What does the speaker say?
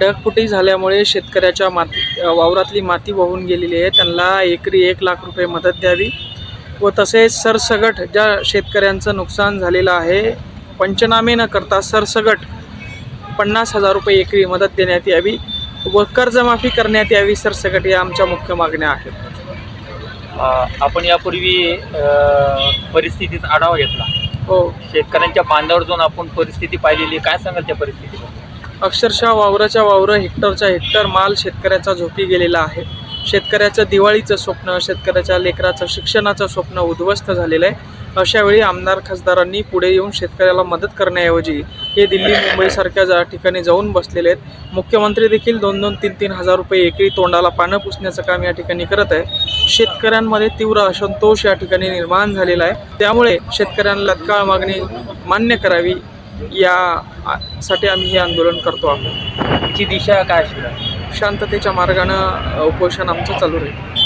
ढगफुटी झाल्यामुळे शेतकऱ्याच्या माती वावरातली माती वाहून गेलेली आहे. त्यांना एकरी एक लाख रुपये मदत द्यावी व तसेच सरसगट ज्या शेतकऱ्यांचं नुकसान झालेलं आहे पंचनामे न करता सरसगट पन्नास हजार रुपये एकरी मदत देण्यात यावी व कर्जमाफी करण्यात यावी. सरसगट या आमच्या मुख्य मागण्या आहेत. आपण यापूर्वी अ, परिस्थितीचा आढावा घेतला. हो. शेतकऱ्यांच्या बांधावर जाऊन आपण परिस्थिती पाहिलेली. काय सांगाल त्या परिस्थितीबद्दल? अक्षरशः वावराच्या वावरं हेक्टरच्या हेक्टर माल शेतकऱ्याचा झोपी गेलेला आहे. शेतकऱ्याचं दिवाळीचं स्वप्न शेतकऱ्याच्या लेकराचं शिक्षणाचं स्वप्न उद्ध्वस्त झालेलं आहे. अशावेळी आमदार खासदारांनी पुढे येऊन शेतकऱ्याला मदत करण्याऐवजी हे दिल्ली मुंबईसारख्या जा ठिकाणी जाऊन बसलेले आहेत मुख्यमंत्री देखील दोन दोन तीन तीन हजार रुपये एकरी तोंडाला पानं पुसण्याचं काम या ठिकाणी करत आहे. शेतकऱ्यांमध्ये तीव्र असंतोष या ठिकाणी निर्माण झालेला आहे. त्यामुळे शेतकऱ्यांना तत्काळ मागणी मान्य करावी. या आ- साठी आम्ही हे आंदोलन करतो आहोत. त्याची दिशा काय शांततेच्या मार्गानं उपोषण आमचं चालू राहील.